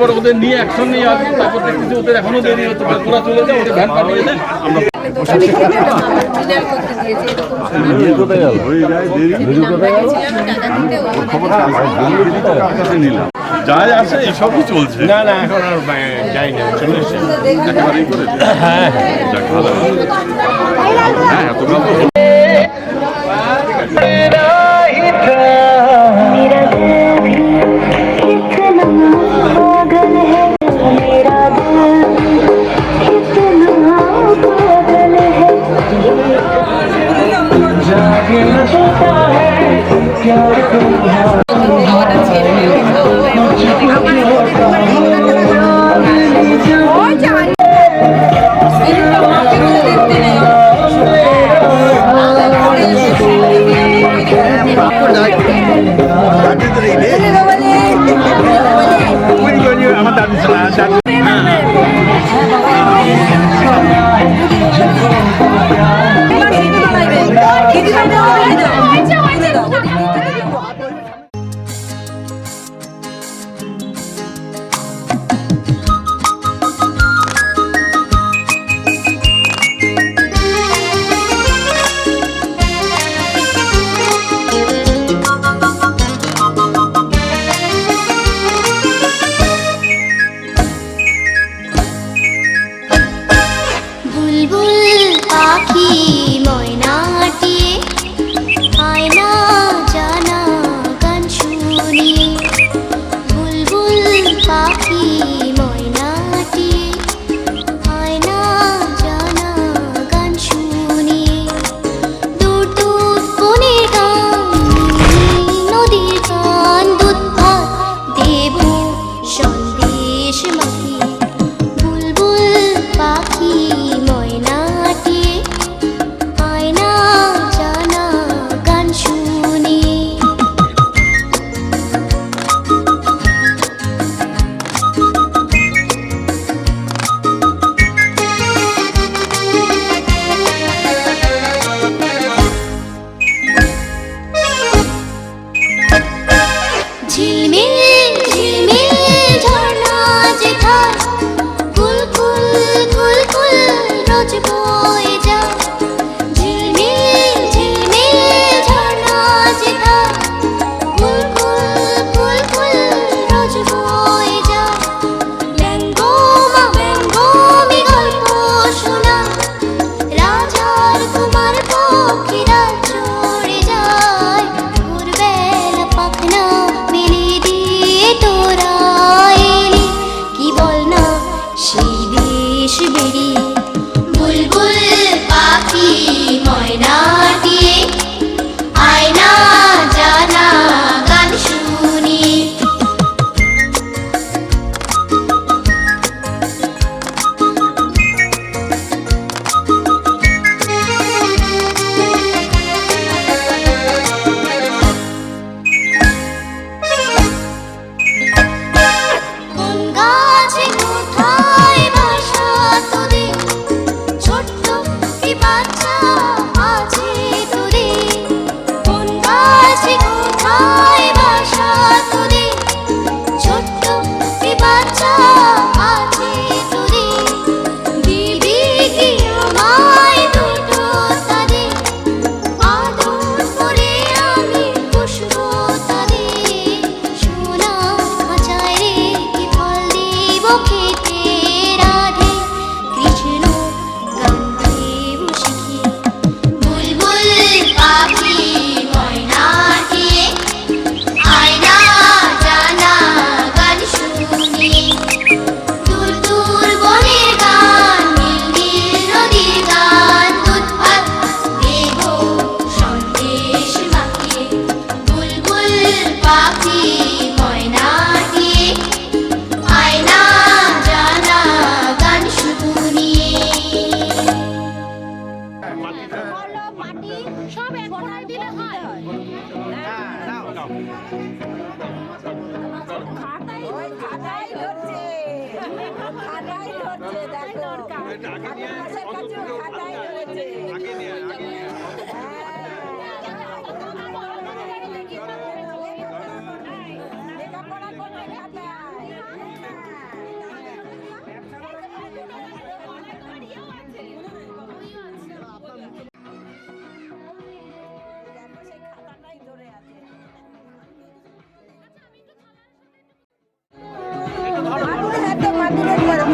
তারপর ওদের নিয়ে অ্যাকশন নিয়ে আসব তারপর দেখতেছি ওদের এখনও দেরি হচ্ছে ওরা চলে যায় ওদের ভ্যান পাঠিয়ে দেয়। আমরা যাই আসে এইসবই চলছে। না না যাই না হ্যাঁ। হ্যাঁ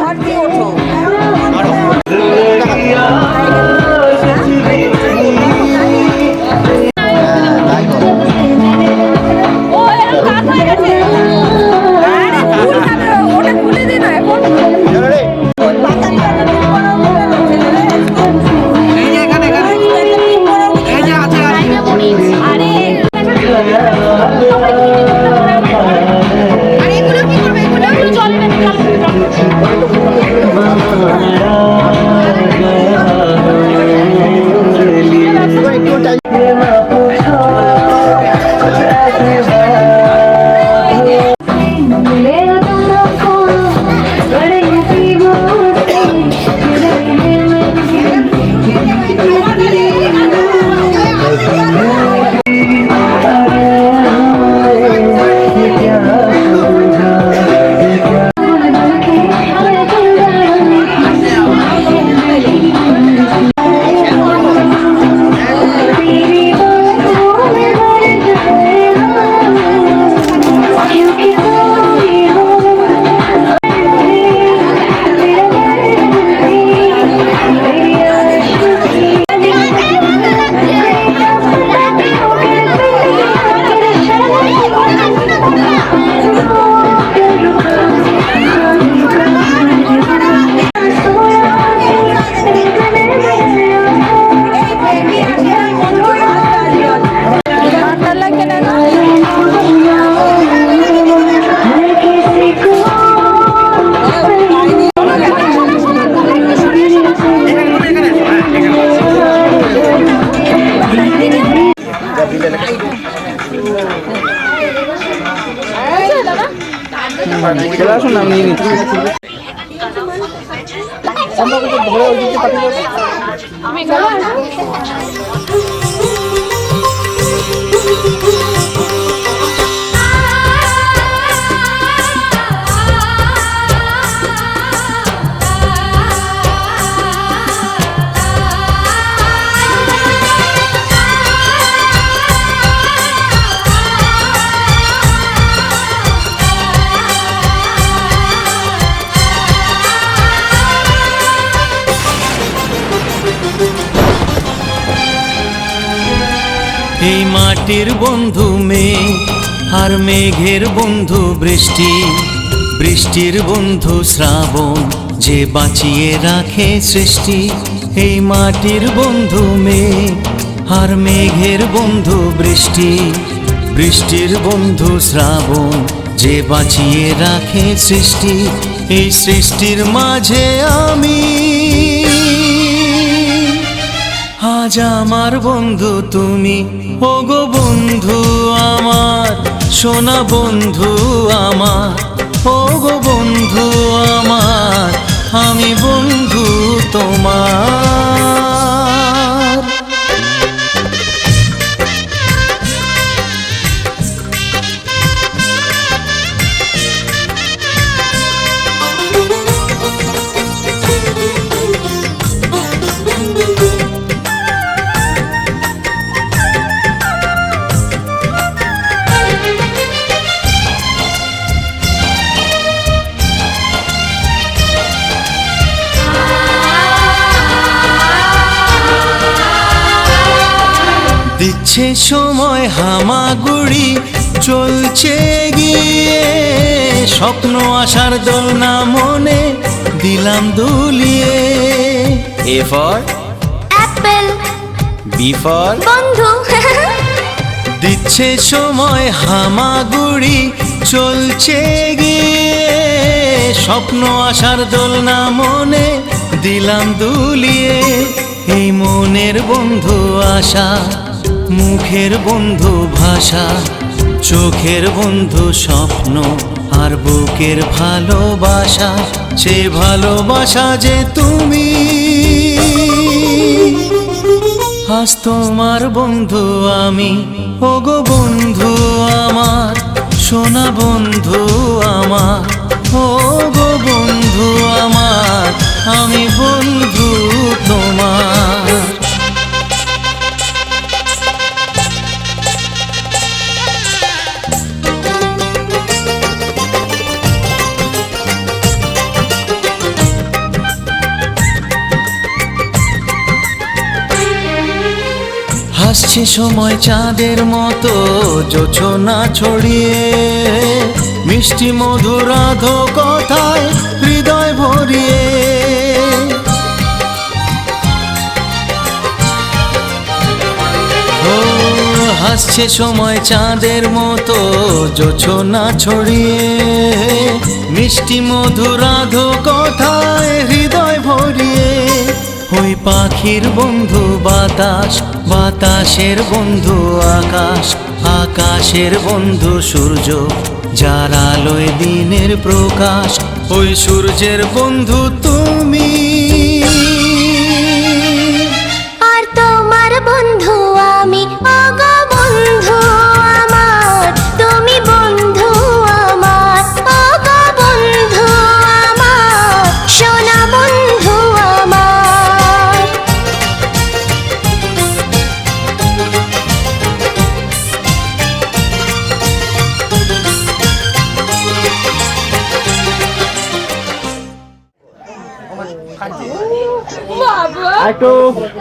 ঘর দিয়ে ওঠো। মাটির বন্ধু মেঘ আর মেঘের বন্ধু বৃষ্টি। বৃষ্টির বন্ধু শ্রাবণ, যে বাঁচিয়ে রাখে সৃষ্টি। এই মাটির বন্ধু মেঘ আর মেঘের বন্ধু বৃষ্টি। বৃষ্টির বন্ধু শ্রাবণ, যে বাঁচিয়ে রাখে সৃষ্টি। এই সৃষ্টির মাঝে আমি আজ আমার বন্ধু তুমি। ওগো বন্ধু আমার, সোনা বন্ধু আমার। ওগো বন্ধু আমার, আমি বন্ধু তোমার। দিচ্ছে সময় হামাগুড়ি চলছে গিয়ে। স্বপ্ন আসার দোলনা মনে দিলাম দুলিয়ে। A for? Apple. B for? বন্ধু। দিচ্ছে সময় হামাগুড়ি চলছে গিয়ে। স্বপ্ন আসার দোলনা মনে দিলাম দুলিয়ে। এই মনের বন্ধু আশা মুখের বন্ধু ভাষা, চোখের বন্ধু স্বপ্ন আর বুকের ভালোবাসা। সে ভালোবাসা যে তুমি, আজ তোমার বন্ধু আমি। ওগো বন্ধু আমার, সোনা বন্ধু আমার। সময় চাঁদের মতো জোছনা ছড়িয়ে। মিষ্টি মধুরাধ কথায় হৃদয় ভরিয়ে। হাসছে সময় চাঁদের মতো জোছনা ছড়িয়ে। মিষ্টি মধুরাধ কথায় হৃদয় ভরিয়ে। ওই পাখির বন্ধু বাতাস, বাতাসের বন্ধু আকাশ, আকাশের বন্ধু সূর্য যার আলোয় দিনের প্রকাশ। ওই সূর্যের বন্ধু তুমি। আর তোমার বন্ধু আমি Roberto.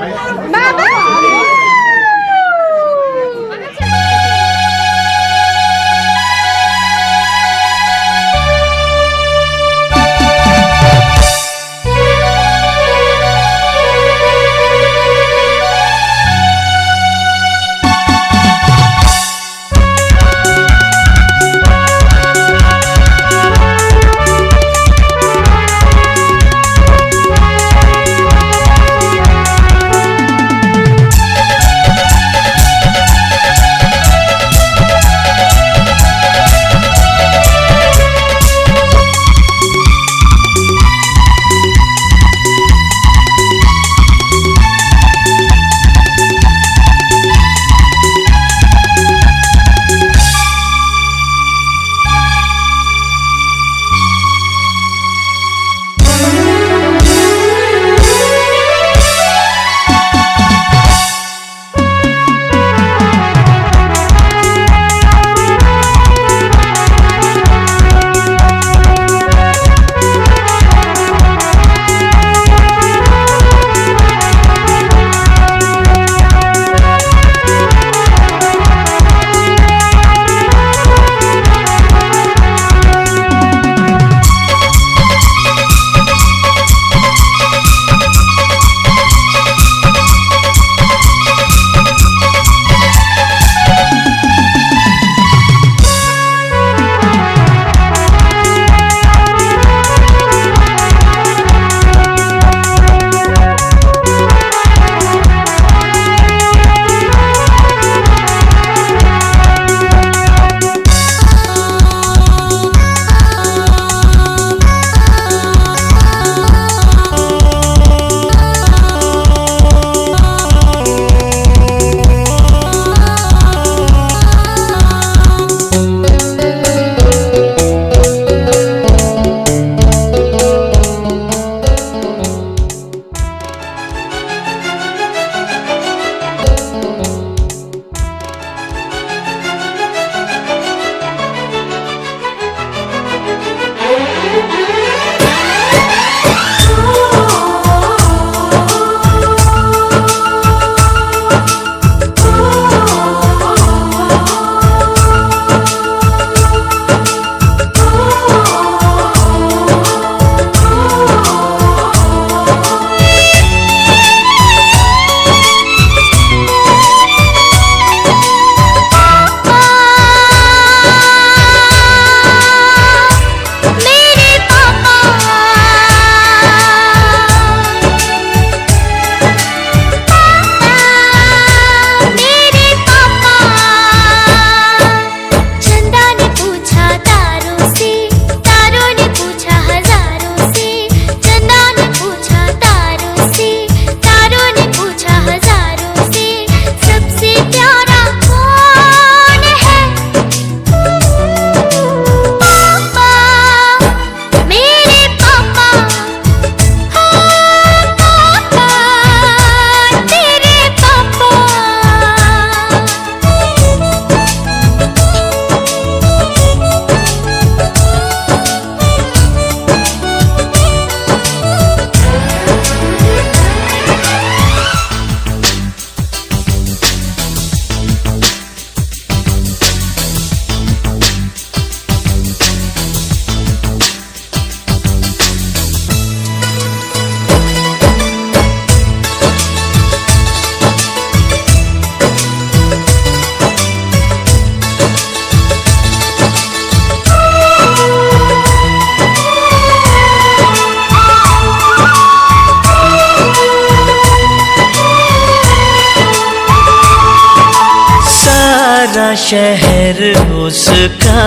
शहर उसका।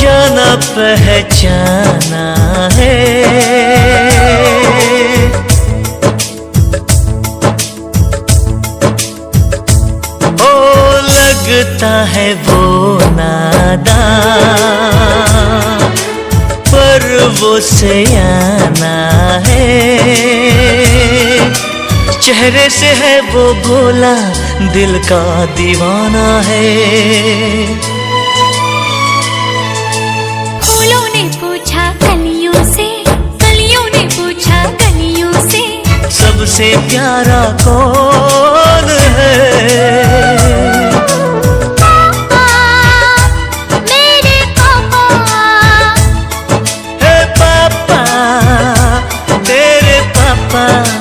जाना पहचाना है। ओ लगता है वो नादान पर वो सयाना है। चेहरे से है वो भोला दिल का दीवाना है। फूलों ने पूछा कलियों से कलियों ने पूछा कलियों से। सबसे प्यारा कौन है? पापा।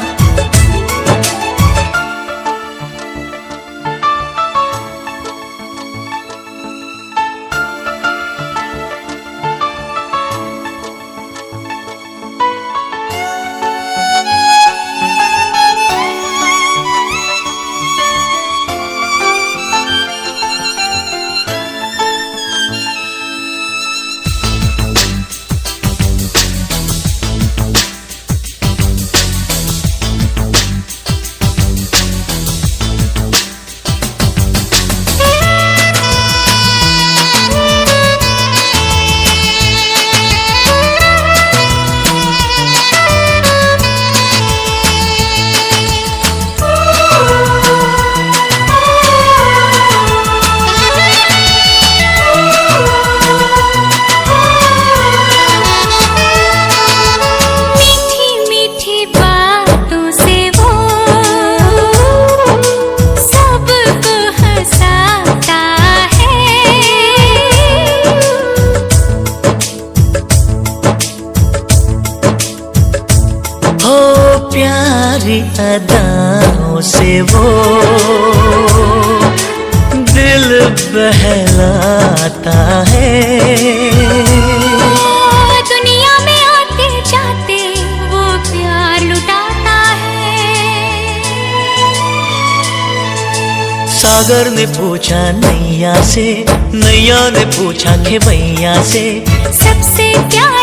अदाओं से वो दिल बहलाता है। दुनिया में आते जाते वो प्यार लुटाता है। सागर ने पूछा नैया से नैया ने पूछा खेवैया से। सबसे प्यारा